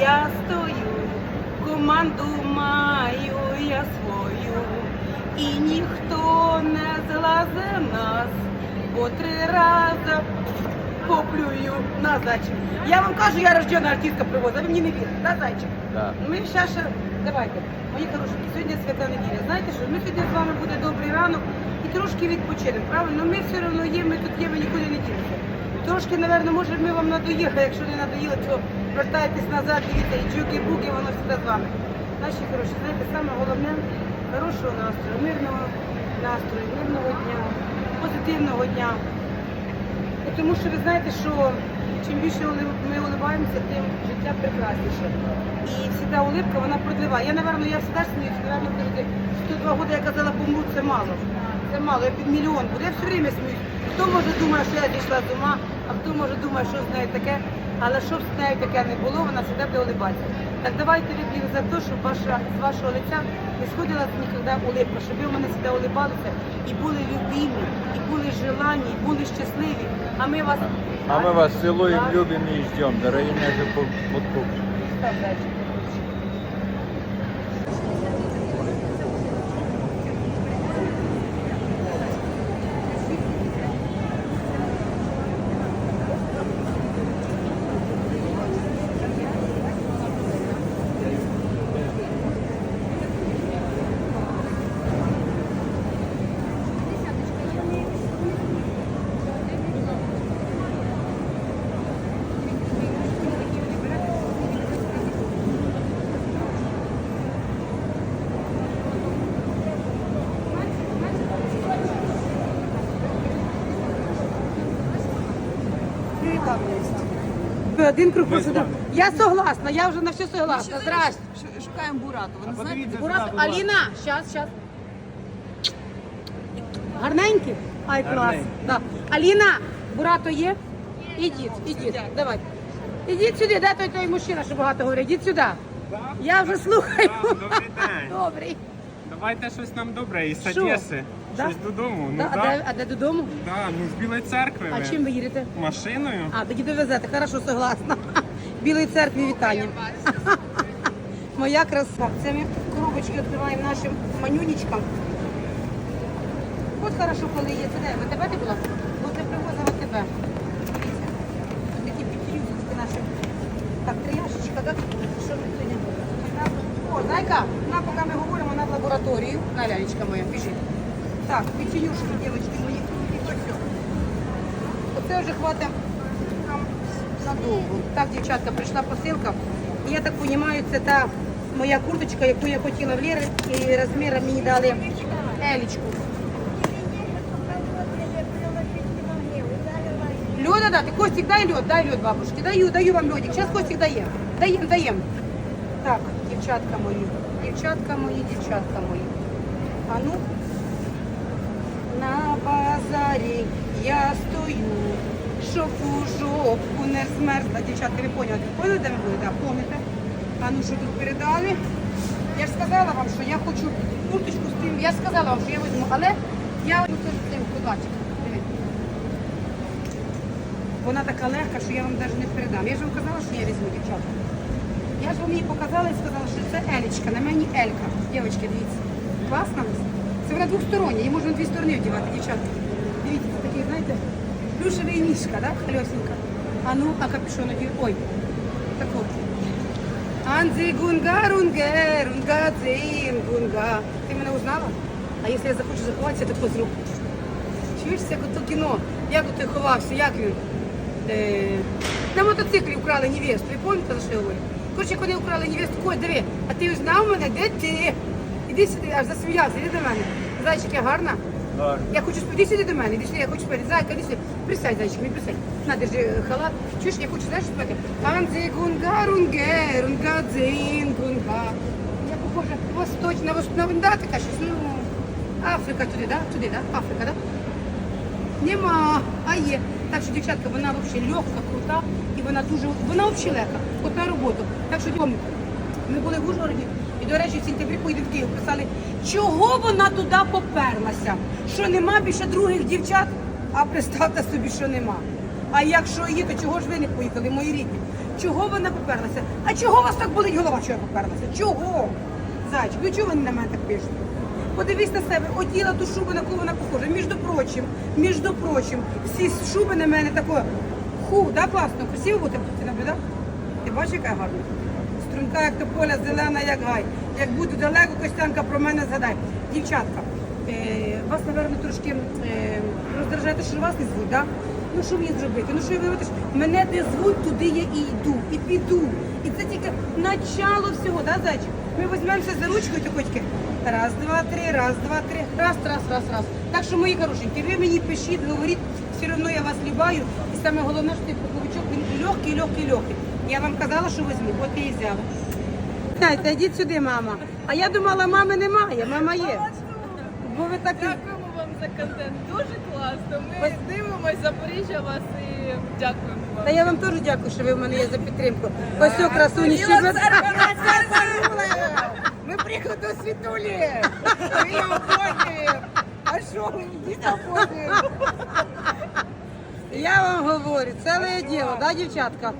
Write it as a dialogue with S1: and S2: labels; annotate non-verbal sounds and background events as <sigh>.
S1: я стою, команду маю я свою, і ніхто не злазе нас, бо три рази поплюю на зайчик. Я вам кажу, я рождена артистка привоза, ви мені не вірите, да, зайчик?
S2: Да.
S1: Ми ще ще, давайте, мої хороші, сьогодні свята неділя. Знаєте що, ми сьогодні з вами буде добрий ранок і трошки відпочинемо, правильно? Ми все одно є, ми тут є, ми нікуди не ділимося. Трошки, напевно, може ми вам надоїли, якщо не надоїли, то вертайтесь назад, дивіться, і джуки-буки, воно все з вами. Наші хороші, знаєте, саме головне хорошого настрою, мирного настрою, мирного дня, позитивного дня. Бо Тому що ви знаєте, що чим більше ми улибаємося, тим життя прекрасніше. І завжди улипка, вона продліває. Я, напевно, я завжди сміюся, напевно, кажете, 102 роки я казала, помру, це мало. Це мало, я під мільйон буду. Я все время сміюсь. Хто може думає, що я дійшла з ума, а хто може думає, що з нею таке. Але щоб з нею таке не було, вона завжди буде улибатися. Так давайте вип'ємо за те, щоб ваша, з вашого лиця не сходила ніколи улипка, щоб ви мене завжди улибалися і були любимі, і були желані, і були щасливі. А ми вас
S2: А мы вас целуем,
S1: Так.
S2: любим и ждем, дорогие наши
S1: Так, дальше. Ви один круг посадив. Я согласна, я вже на все согласна. Здрасте.
S3: Шукаємо Бурату. Ви не знаєте?
S1: Бурат, Аліна, щас, щас. Гарненькі? Ай, клас. Да. Аліна, Бурато є? Ідіть, ідіть, давай. Ідіть сюди, де той той мужчина, що багато говорить, ідіть сюди. Я вже слухаю.
S4: Добрий день. <laughs>
S1: Добрий.
S4: Давайте щось нам добре із
S1: Що?
S4: Одеси.
S1: Да?
S4: Щось додому. Ну
S1: а,
S4: да.
S1: де, а де додому?
S4: Да, ну з Білої церкви.
S1: А
S4: ви.
S1: чим ви їдете?
S4: Машиною.
S1: А, тоді довезете, хорошо, согласна. Білої церкві вітання. <laughs> Моя краса. Це ми коробочки відкриваємо нашим манюнічкам. От хорошо, коли є. Це де? В тебе ти була? От я привозила тебе. Дивіться. Тут такі підфюзочки наші. Так, трияшечка, так? Що ми сьогодні? О, зайка, на, поки ми говоримо, на На, лялечка моя, біжи. Так, печенюшки, дівчатки мої. І все. Оце вже хватить нам надовго. Так, дівчатка, прийшла посилка. І я так розумію, це та моя курточка, яку я хотіла в Лєри, і розміром мені дали елічку. Льода, да, ти Костик, дай льод, дай льод, бабушки. Даю, даю вам льодик. Зараз Костик дає. Даєм, даєм. Так, дівчатка мої, дівчатка мої, дівчатка мої. А на базарі я стою, щоб у жопку не змерзла. Дівчатка, ви поняли? Поняли, де ми були? Так, помните? А ну що тут передали? Я ж сказала вам, що я хочу курточку з тим. Я ж сказала вам, що я візьму, але я візьму з цим. Дивіться. Вона така легка, що я вам навіть не передам. Я ж вам казала, що я візьму, дівчатка. Я ж вам її показала і сказала, що це елічка, на мені елька. Дівчатки, дивіться. Класна? Це вона двостороння, її можна на дві сторони одягати, дівчатка. Дивіться, це знаєте, плюшевий ніжка, да? Хльосенька. А ну, а капюшон одів. Ой, так от. Анзи гунга рунге, рунга дзин гунга. Ти мене узнала? А якщо я захочу заховатися, то позру. Чуєш, як ото кіно? Як ото ховався, як він? Е, на мотоциклі вкрали невесту. Ви пам'ятаєте, за що я говорю? Коротше, коли вкрали невесту, ой, диви, а ти знав мене, де ти? Іди сюди, аж засміявся, іди до мене. Зайчик, я гарна? Я хочу спити сюди до мене, іди сюди, я хочу спити. Зайка, іди сюди. Присядь, зайчик, мій присядь. На, держи е, халат. Чуєш, я хочу, знаєш, спити. Анзи гунга рунге, рунга дзин гунга. Я похожа восточна, восточна, да, така щось, ну, Африка туди, да? Туди, да? Африка, да? Нема, а є. Так що, дівчатка, вона взагалі легка, крута, і вона дуже, вона взагалі легка, от на роботу. Так що, дівчатка, ми були в Ужгороді, і, до речі, в сентябрі поїдемо в писали, чого вона туди поперлася, що нема більше других дівчат, а представте собі, що нема. А якщо є, то чого ж ви не поїхали, мої рідні? Чого вона поперлася? А чого вас так болить голова, що я поперлася? Чого? Зайчик, ну чого ви на мене так пишете? Подивись на себе, оділа ту шубу, на кого вона похожа. Між прочим, між прочим, всі шуби на мене тако. Ху, да, класно, красиво буде ти? Ти бачиш, яка гарна? Струнка, як тополя, зелена, як гай. Як буду далеко, Костянка про мене згадай. Дівчатка, е, вас, напевно, трошки е, роздражає, що вас не звуть, да? Ну що мені зробити? Ну що ви вибачте, мене де звуть, туди я і йду, і піду. І це тільки начало всього, да, зайчик? Ми візьмемося за ручку і. Раз, два, три, раз, два, три, раз, раз, раз, раз. Так що, мої хорошенькі, ви мені пишіть, говоріть, все одно я вас любаю. І саме головне, що цей пуховичок, він легкий, легкий, легкий. Я вам казала, що візьму, от я і взяла. Знаєте, йдіть сюди, мама. А я думала, мами немає, мама є. Бо ви так і-
S3: Дякуємо вам за контент. Дуже класно. Ми дивимося Запоріжжя вас і дякуємо вам.
S1: Та я вам теж дякую, що ви в мене є за підтримку. Ось о, красуні щебет.
S3: Ми приїхали до Світулі. Ми її. А що ви йдіть обходимо?
S1: Я вам говорю, ціле діло, да, дівчатка?